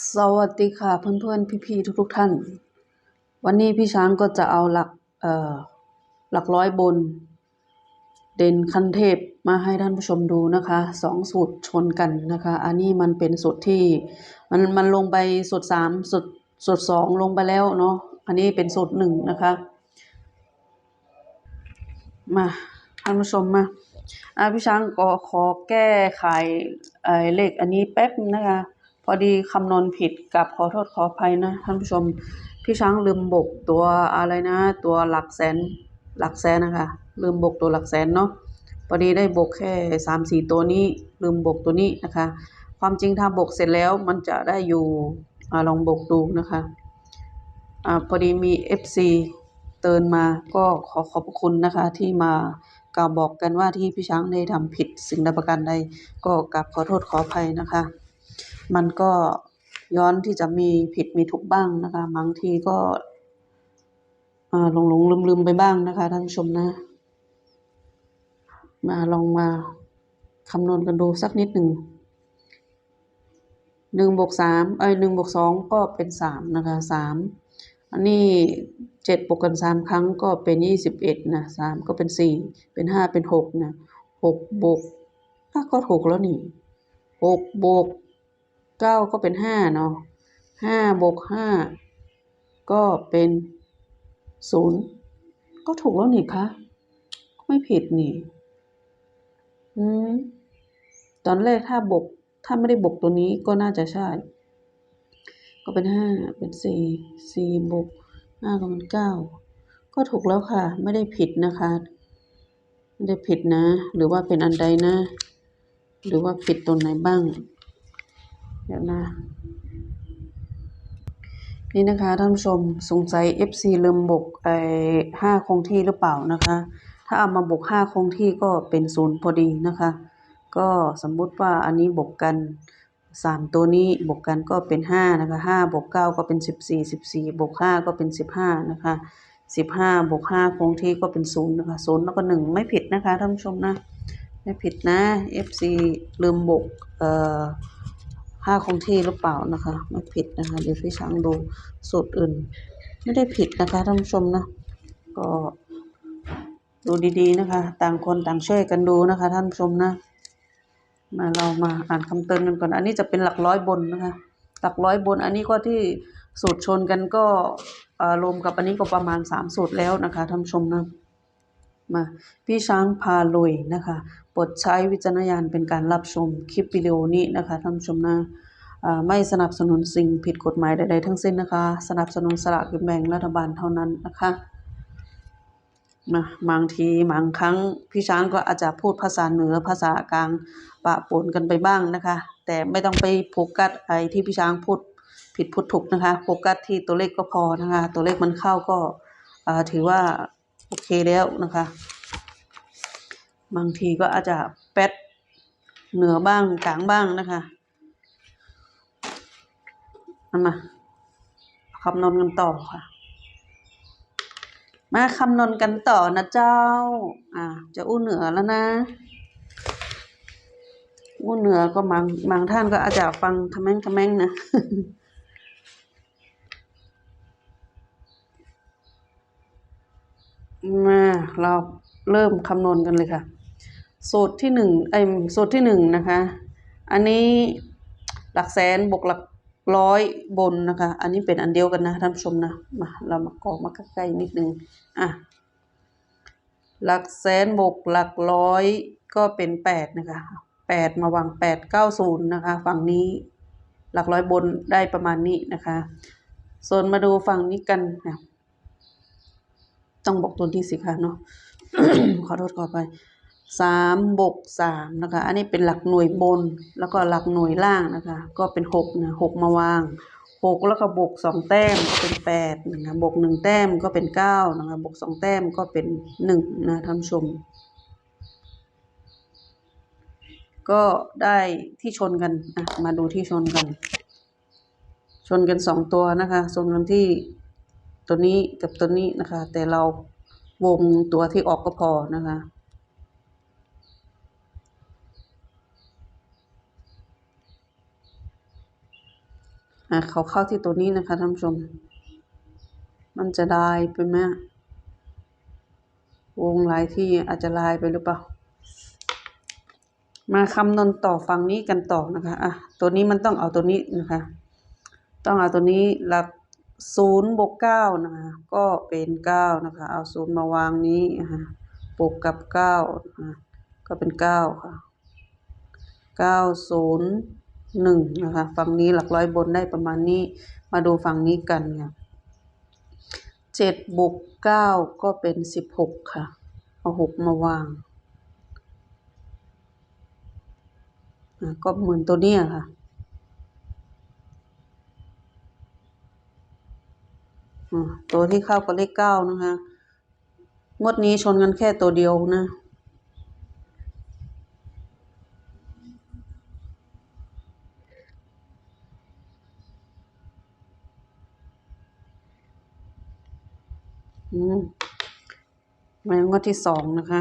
สวัสดีค่ะเพื่อนๆ พี่ๆทุกๆท่าน วันนี้พี่ช้างก็จะเอาหลักเอ่อหลักร้อยบน เด่นคันเทพมาให้ท่านผู้ชมดูนะคะสองสูตรชนกันนะคะ อันนี้มันเป็นสูตรที่มันมันลงไปสูตรสามสูตรสูตรสองลงไปแล้วเนาะอันนี้เป็นสูตรหนึ่งนะคะ มาท่านผู้ชมมาอ่าพี่ช้างก็ขอแก้ไขไอ้เลขอันนี้แป๊บนะคะ พอดีคำนวณผิดกับขอโทษขออภัยนะท่านผู้ชม พี่ช้างลืมบกตัวอะไรนะ ตัวหลักแสนหลักแสนนะคะ ลืมบกตัวหลักแสนเนาะพอดีได้บกแค่สามสี่ตัวนี้ ลืมบกตัวนี้นะคะ ความจริงถ้าบกเสร็จแล้วมันจะได้อยู่อลองบกดูนะคะอ่าพอดีมี FC เตือนมาก็ขอขอบคุณนะคะ ที่มากล่าวบอกกันว่าที่พี่ช้างได้ทำผิดสิ่งใดประการใดก็กราบขอโทษขออภัยนะคะ มันก็ย้อนที่จะมีผิดมีถูกบ้างนะคะบางทีก็อ่าหลงหลงลืมลืมไปบ้างนะคะท่านผู้ชมนะ มาลองมาคำนวณกันดูสักนิดหนึ่งหนึ่งบวกสามเอ้ยหนึ่งบวกสองก็เป็นสามนะคะสามอันนี้เจ็ดบวกกันสามครั้งก็เป็นยี่สิบเอ็ดนะสามก็เป็นสี่เป็นห้าเป็นหกนะหกบวกอะก็ถูกแล้วนี่หกบวก เก้าก็เป็นห้าเนาะห้าบวกห้าก็เป็นศูนย์ก็ถูกแล้วนี่คะไม่ผิดนี่ อืม ตอนแรกถ้าบวกถ้าไม่ได้บวกตัวนี้ก็น่าจะใช่ ก็เป็นห้าเป็นสี่สี่บวกห้าก็เป็นเก้าก็ถูกแล้วค่ะ ไม่ได้ผิดนะคะ ไม่ได้ผิดนะ หรือว่าเป็นอันใดนะ หรือว่าผิดตรงไหนบ้าง ดี๋ยวนะ นี่นะคะท่านผู้ชมสงสัย FC ลืมบวกไอ้ห้าคงที่หรือเปล่านะคะ ถ้าเอามาบวกห้าคงที่ก็เป็นศูนย์พอดีนะคะ ก็สมมุติว่าอันนี้บวกกันสามตัวนี้บวกกันก็เป็นห้านะคะห้าบวกเก้าก็เป็นสิบสี่สิบสี่บวกห้าก็เป็นสิบห้านะคะสิบห้าบวกห้าคงที่ก็เป็นศูนย์นะคะศูนย์แล้วก็หนึ่งไม่ผิดนะคะท่านผู้ชมนะ ไม่ผิดนะ FC ลืมบวกเอ่อ ห้าคงที่หรือเปล่านะคะไม่ผิดนะคะเดี๋ยวพี่ช้างดูสูตรอื่น ไม่ได้ผิดนะคะท่านผู้ชมนะก็ดูดีๆนะคะ ต่างคนต่างช่วยกันดูนะคะ ท่านผู้ชมนะ มาเรามาอ่านคำเตือนกันก่อน อันนี้จะเป็นหลักร้อยบนนะคะ หลักร้อยบน อันนี้ก็ที่สูตรชนกันก็อ่อรวมกับอันนี้ก็ประมาณสามสูตรแล้วนะคะท่านผู้ชมนะมาพี่ช้างพาลุยนะคะ โปรดใช้วิจารณญาณเป็นการรับชมคลิปวิดีโอนี้นะคะท่านผู้ชมนะอ่าไม่สนับสนุนสิ่งผิดกฎหมายใดๆทั้งสิ้นนะคะ สนับสนุนสลากกินแบ่งรัฐบาลเท่านั้นนะคะมาบางทีบางครั้งพี่ช้างก็อาจจะพูดภาษาเหนือภาษากลางปะปนกันไปบ้างนะคะ แต่ไม่ต้องไปโฟกัสไอ้ที่พี่ช้างพูดผิดพูดถูกนะคะโฟกัสที่ตัวเลขก็พอนะคะ ตัวเลขมันเข้าก็ถือว่าโอเคแล้วนะคะ บางทีก็อาจจะแป๊ดเหนือบ้างกลางบ้างนะคะเอามาคำนวณกันต่อค่ะ มาคำนวณกันต่อนะเจ้า อ่า จะอู้เหนือแล้วนะ อู้เหนือก็บางบางท่านก็อาจจะฟังทะแม่งทะแม่งนะมาเราเริ่มคำนวณกันเลยค่ะ สูตรที่หนึ่งไอ้สูตรที่หนึ่งนะคะ อันนี้หลักแสนบวกหลักร้อยบนนะคะ อันนี้เป็นอันเดียวกันนะท่านผู้ชมนะมาเรามากรอกมาใกล้ๆนิดนึงอะหลักแสนบวกหลักร้อยก็เป็นแปดนะคะแปดมาวางแปดเก้าศูนย์นะคะ ฝั่งนี้หลักร้อยบนได้ประมาณนี้นะคะส่วนมาดูฝั่งนี้กันนะต้องบอกตัวที่สิคะเนาะขอโทษขอไป สามบวกสามนะคะ อันนี้เป็นหลักหน่วยบน แล้วก็หลักหน่วยล่างนะคะ ก็เป็นหกนะหกมาวางหกแล้วก็บวกสองแต้มก็เป็นแปดนะคะบวกหนึ่งแต้มก็เป็นเก้านะคะบวกสองแต้มก็เป็นหนึ่งนะท่านชม ก็ได้ที่ชนกันอะมาดูที่ชนกัน ชนกันสองตัวนะคะชนกันที่ตัวนี้กับตัวนี้นะคะ แต่เราวงตัวที่ออกก็พอนะคะ เขาเข้าที่ตัวนี้นะคะท่านผู้ชม มันจะลายไปไหมวงลายที่อาจจะลายไปหรือเปล่า มาคำนวณต่อฝั่งนี้กันต่อนะคะอะตัวนี้มันต้องเอาตัวนี้นะคะ ต้องเอาตัวนี้หลักศูนย์บวกเก้านะคะ ก็เป็นเก้านะคะ เอาศูนย์มาวางนี้นะคะบวกกับเก้าก็เป็นเก้าค่ะเก้าศูนย์ หนึ่งนะคะฝั่งนี้หลักร้อยบนได้ประมาณนี้ มาดูฝั่งนี้กันค่ะเจ็ดบวกเก้าก็เป็นสิบหกค่ะเอาหกมาวางก็เหมือนตัวเนี้ยค่ะตัวที่เข้ากับเลขเก้านะคะ งวดนี้ชนกันแค่ตัวเดียวนะ อื มางวดที่สองนะคะ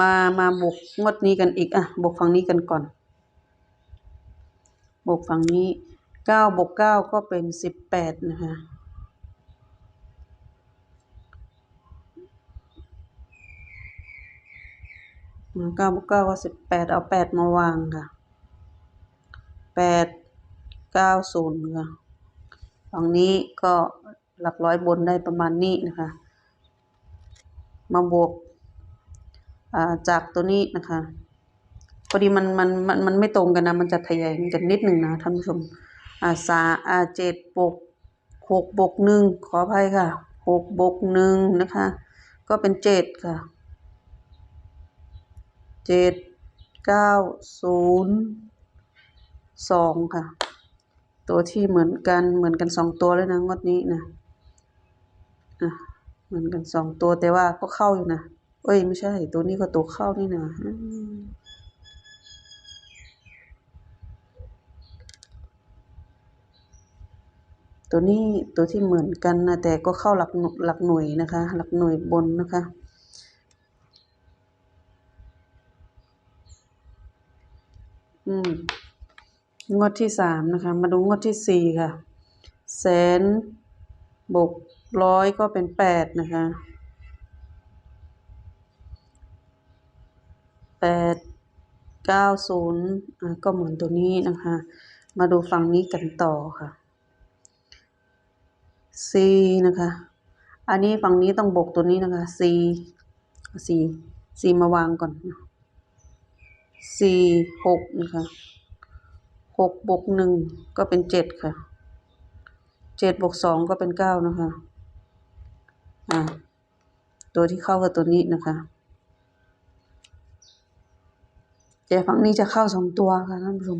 มามาบวกงวดนี้กันอีกอะบวกฝั่งนี้กันก่อน บวกฝั่งนี้เก้าบวกเก้าก็เป็นสิบแปดนะคะเก้าบวกเก้าก็สิบแปดเอาแปดมาวางค่ะแปดเก้าศูนย์ค่ะฝั่งนี้ก็หลักร้อยบนได้ประมาณนี้นะคะ มาบวกอ่าจากตัวนี้นะคะพอดีมันมันมันมันไม่ตรงกันนะ มันจะทะแยงกันนิดหนึ่งนะท่านผู้ชมอ่าสาอ่าเจ็ดบวกหกบวกหนึ่งขออภัยค่ะหกบวกหนึ่งนะคะ ก็เป็นเจ็ดค่ะเจ็ดเก้าศูนย์สองค่ะ ตัวที่เหมือนกันเหมือนกันสองตัวเลยนะงวดนี้นะอะ เหมือนกันสองตัวแต่ว่าก็เข้าอยู่นะ เอ้ยไม่ใช่ ตัวนี้ก็ตัวเข้านี่นะตัวนี้ตัวที่เหมือนกันนะแต่ก็เข้าหลักหลักหน่วยนะคะ หลักหน่วยบนนะคะอืมงวดที่สามนะคะ มาดูงวดที่สี่ค่ะ แสนบก ร้อยก็เป็นแปดนะคะแปดเก้าศูนย์ก็เหมือนตัวนี้นะคะ มาดูฝั่งนี้กันต่อค่ะสี่นะคะ อันนี้ฝั่งนี้ต้องบวกตัวนี้นะคะสี่สี่สี่มาวางก่อนสี่หกนะคะหกบวกหนึ่งก็เป็นเจ็ดค่ะเจ็ดบวกสองก็เป็นเก้านะคะ อ่าตัวที่เข้ากับตัวนี้นะคะแต่ฝั่งนี้จะเข้าสองตัวค่ะท่านผู้ชม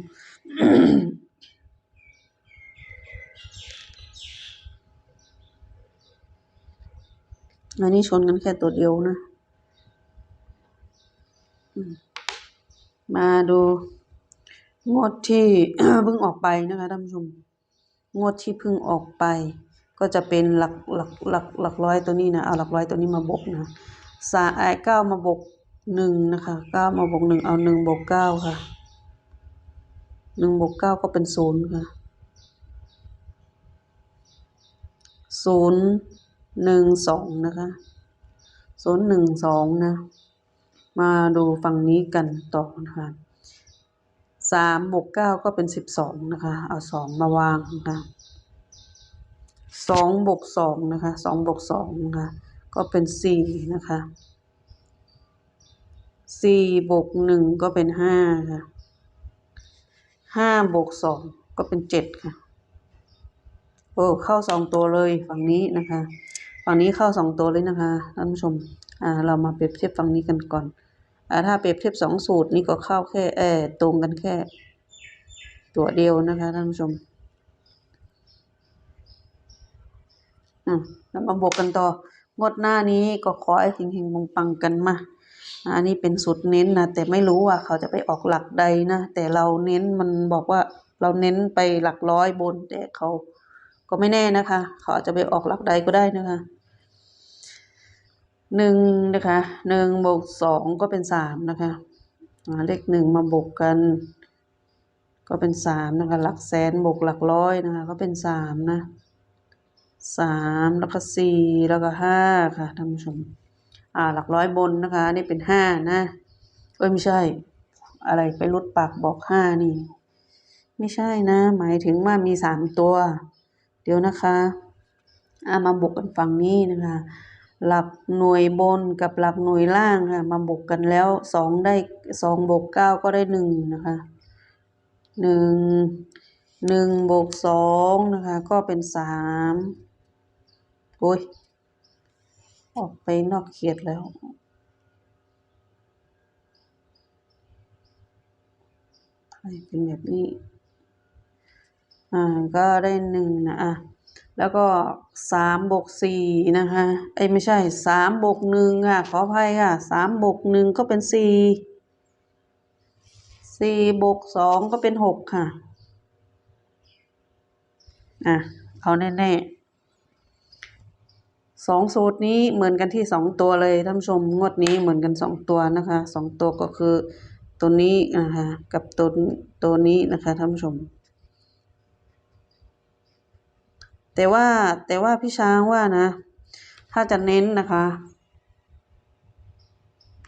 อันนี้ชนกันแค่ตัวเดียวนะมมาดูงวดที่เพิ่งออกไปนะคะท่านผู้ชม งวดที่เพิ่งออกไป ก็จะเป็นหลักหลักหลักหลักร้อยตัวนี้นะเอาหลักร้อยตัวนี้มาบวกนะสาไอเก้ามาบวกหนึ่งนะคะเก้ามาบวกหนึ่งเอาหนึ่งบวกเก้าค่ะหนึ่งบวกเก้าก็เป็นศูนย์ค่ะศูนย์หนึ่งสองนะคะศูนย์หนึ่งสองนะ มาดูฝั่งนี้กันต่อนะคะสามบวกเก้าก็เป็นสิบสองนะคะ เอาสองมาวางนะคะ สองบวกสองนะคะสองบวกสองนะคะก็เป็นสี่นะคะสี่บวกหนึ่งก็เป็นห้าค่ะห้าบวกสองก็เป็นเจ็ดค่ะโอ้เข้าสองตัวเลยฝั่งนี้นะคะ ฝั่งนี้เข้าสองตัวเลยนะคะท่านผู้ชมอ่าเรามาเปรียบเทียบฝั่งนี้กันก่อนอ่าถ้าเปรียบเทียบสองสูตรนี่ก็เข้าแค่เออตรงกันแค่ ตัวเดียวนะคะท่านผู้ชม อืมแล้วมาบวกกันต่องวดหน้านี้ก็ขอให้เฮงๆปังกันมาอันนี้เป็นสูตรเน้นนะแต่ไม่รู้ว่าเขาจะไปออกหลักใดนะแต่เราเน้นมันบอกว่าเราเน้นไปหลักร้อยบน แต่เขาก็ไม่แน่นะคะ เขาอาจจะไปออกหลักใดก็ได้นะคะหนึ่งนะคะหนึ่งบวกสองก็เป็นสามนะคะเลขหนึ่งมาบวกกัน ก็เป็นสามนะคะ หลักแสนบวกหลักร้อยนะคะ ก็เป็นสามนะ สามแล้วก็สี่แล้วก็ห้าค่ะท่านผู้ชม อ่าหลักร้อยบนนะคะ นี่เป็นห้านะ เอ้ยไม่ใช่ อะไรไปรุดปากบอกห้านี่ ไม่ใช่นะ หมายถึงว่ามีสามตัว เดี๋ยวนะคะอามาบวกกันฝั่งนี้นะคะ หลักหน่วยบนกับหลักหน่วยล่างค่ะ มาบวกกันแล้วสองได้สองบวกเก้าก็ได้หนึ่งนะคะหนึ่งหนึ่งบวกสองนะคะ ก็เป็นสาม โอ้ย ออกไปนอกเขตแล้ว เป็นแบบนี้ อ่า ก็ได้หนึ่งนะ อะ แล้วก็สามบวกสี่นะคะเอ้ไม่ใช่สามบวกหนึ่งค่ะ ขออภัยค่ะสามบวกหนึ่งก็เป็นสี่สี่บวกสองก็เป็นหกค่ะ อะ เอาแน่ ๆ สองสูตรนี้เหมือนกันที่สองตัวเลยท่านผู้ชมงวดนี้เหมือนกันสองตัวนะคะสองตัวก็คือตัวนี้นะคะกับตัวตัวนี้นะคะท่านผู้ชม แต่ว่าแต่ว่าพี่ช้างว่านะ ถ้าจะเน้นนะคะ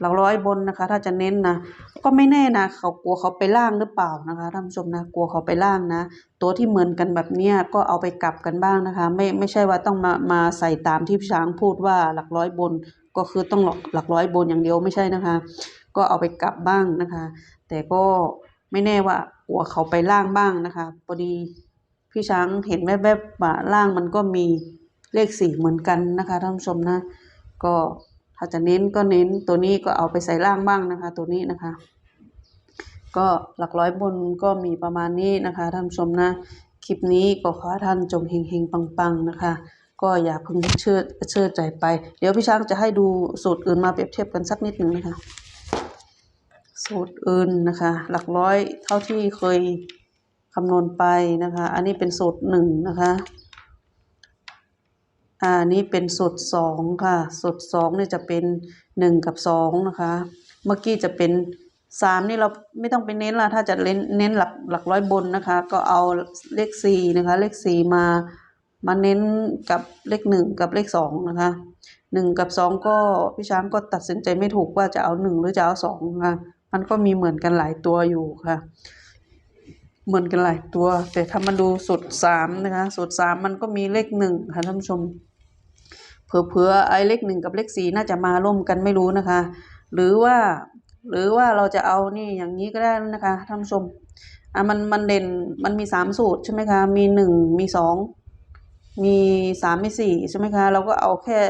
หลักร้อยบนนะคะ ถ้าจะเน้นนะก็ไม่แน่นะเขากลัวเขาไปล่างหรือเปล่านะคะท่านผู้ชมนะกลัวเขาไปล่างนะ ตัวที่เหมือนกันแบบเนี้ยก็เอาไปกลับกันบ้างนะคะ ไม่ไม่ใช่ว่าต้องมามาใส่ตามที่พี่ช้างพูดว่าหลักร้อยบน ก็คือต้องหลักหลักร้อยบนอย่างเดียวไม่ใช่นะคะ ก็เอาไปกลับบ้างนะคะ แต่ก็ไม่แน่ว่ากลัวเขาไปล่างบ้างนะคะพอดีพี่ช้างเห็นแวบๆว่าล่างมันก็มีเลขสี่เหมือนกันนะคะท่านผู้ชมนะก็ ถ้าจะเน้นก็เน้นตัวนี้ก็เอาไปใส่ล่างบ้างนะคะ ตัวนี้นะคะ ก็หลักร้อยบนก็มีประมาณนี้นะคะท่านผู้ชมนะคลิปนี้ก็ขอท่านจงเฮงๆปังๆนะคะก็อย่าเพิ่งเชื่อเชื่อใจไป เดี๋ยวพี่ช้างจะให้ดูสูตรอื่นมาเปรียบเทียบกันสักนิดหนึ่งนะคะ สูตรอื่นนะคะ หลักร้อยเท่าที่เคยคำนวณไปนะคะ อันนี้เป็นสูตรหนึ่งนะคะ อ่านี้เป็นสูตรสองค่ะสูตรสองนี่จะเป็นหนึ่งกับสองนะคะ เมื่อกี้จะเป็นสามนี่เราไม่ต้องไปเน้นละถ้าจะเน้นเน้นหลักหลักร้อยบนนะคะ ก็เอาเลขสี่นะคะ เลขสี่มามาเน้นกับเลขหนึ่งกับเลขสองนะคะหนึ่งกับสองก็พี่ช้างก็ตัดสินใจไม่ถูกว่าจะเอาหนึ่งหรือจะเอาสองนะคะมันก็มีเหมือนกันหลายตัวอยู่ค่ะ เหมือนกันหลายตัว แต่ถ้ามาดูสูตรสามนะคะสูตรสามมันก็มีเลขหนึ่งค่ะท่านผู้ชม เผื่อๆไอ้เลขหนึ่งกับเลขสี่น่าจะมาร่วมกันไม่รู้นะคะ หรือว่าหรือว่าเราจะเอานี่อย่างนี้ก็ได้นะคะท่านผู้ชมอะมันมันเด่นมันมีสามสูตรใช่ไหมคะมีหนึ่งมีสองมีสามมีสี่ใช่ไหมคะ เราก็เอาแค่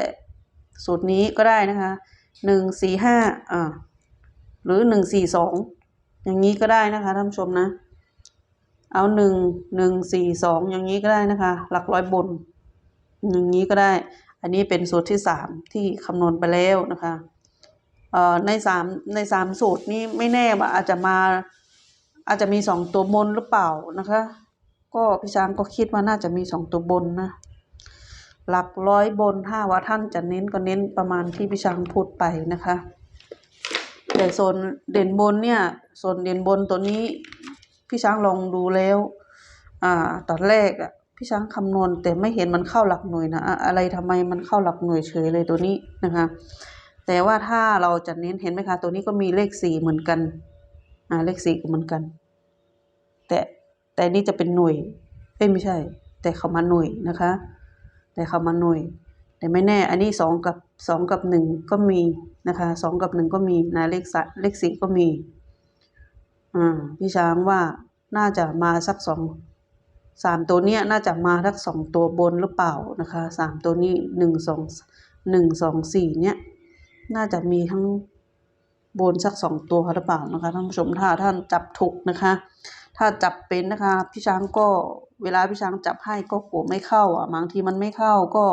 สูตรนี้ก็ได้นะคะหนึ่งสี่ห้าอ่าหรือหนึ่งสี่สองอย่างนี้ก็ได้นะคะท่านผู้ชมนะ เอาหนึ่งหนึ่งสี่สองอย่างนี้ก็ได้นะคะ หลักร้อยบน อย่างนี้ก็ได้ อันนี้เป็นสูตรที่สามที่คำนวณไปแล้วนะคะเอ่อในสามในสามสูตรนี้ไม่แน่ว่าอาจจะมาอาจจะมีสองตัวบนหรือเปล่านะคะ ก็พี่ช้างก็คิดว่าน่าจะมีสองตัวบนนะ หลักร้อยบนถ้าว่าท่านจะเน้นก็เน้นประมาณที่พี่ช้างพูดไปนะคะ แต่โซนเด่นบนเนี่ยโซนเด่นบนตัวนี้พี่ช้างลองดูแล้ว อ่าตอนแรกอะ พี่ช้างคำนวณแต่ไม่เห็นมันเข้าหลักหน่วยนะอะไรทำไมมันเข้าหลักหน่วยเฉยเลยตัวนี้นะคะ แต่ว่าถ้าเราจะเน้นเห็นไหมคะตัวนี้ก็มีเลขสี่เหมือนกันอ่าเลขสี่ก็เหมือนกัน แต่แต่นี่จะเป็นหน่วยเอ้ยไม่ใช่ แต่เขามาหน่วยนะคะ แต่เขามาหน่วย แต่ไม่แน่ อันนี้สองกับสองกับหนึ่งก็มีนะคะสองกับหนึ่งก็มีนะเลขสเลขสี่ก็มีอ่าพี่ช้างว่าน่าจะมาสักสอง สามตัวเนี้ยน่าจะมาสักสองตัวบนหรือเปล่านะคะสามตัวนี้หนึ่งสองหนึ่งสองสี่เนี้ยน่าจะมีทั้งบนสักสองตัวหรือเปล่านะคะท่านผู้ชมถ้าท่านจับถูกนะคะ ถ้าจับเป็นนะคะพี่ช้างก็เวลาพี่ช้างจับให้ก็กลัวไม่เข้าอะบางทีมันไม่เข้าก็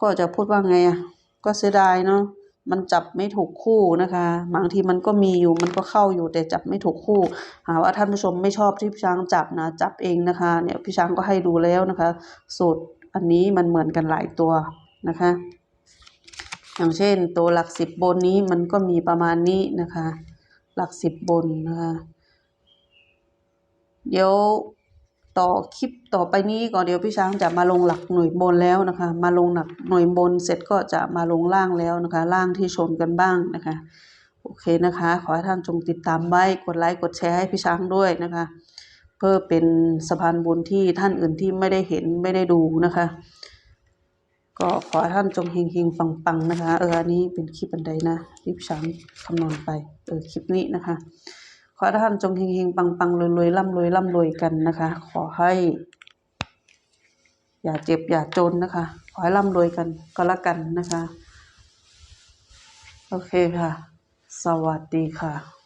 ก็จะพูดว่าไงอะก็เสียดายเนาะ มันจับไม่ถูกคู่นะคะบางทีมันก็มีอยู่มันก็เข้าอยู่แต่จับไม่ถูกคู่หาว่าท่านผู้ชมไม่ชอบที่พี่ช้างจับนะจับเองนะคะเนี่ยพี่ช้างก็ให้ดูแล้วนะคะสูตรอันนี้มันเหมือนกันหลายตัวนะคะ อย่างเช่นตัวหลักสิบบนนี้มันก็มีประมาณนี้นะคะ หลักสิบบนนะคะเดี๋ยว ต่อคลิปต่อไปนี้ก่อนเดี๋ยวพี่ช้างจะมาลงหลักหน่วยบนแล้วนะคะ มาลงหลักหน่วยบนเสร็จก็จะมาลงล่างแล้วนะคะ ล่างที่ชนกันบ้างนะคะ โอเคนะคะ ขอให้ท่านจงติดตามไว้กดไลค์กดแชร์ให้พี่ช้างด้วยนะคะ เพื่อเป็นสะพานบุญที่ท่านอื่นที่ไม่ได้เห็นไม่ได้ดูนะคะ ก็ขอให้ท่านจงเฮงเฮงปังปังๆนะคะ เอออันนี้เป็นคลิปบันไดนะที่พี่ช้างคำนวณไปเออคลิปนี้นะคะ ขอท่านจงเฮงเฮงปังปังๆรวยๆร่ำรวยร่ำรวยกันนะคะ ขอให้ อย่าเจ็บอย่าจนนะคะ ขอให้ร่ำรวยกันก็แล้วกันนะคะ โอเคค่ะ สวัสดีค่ะ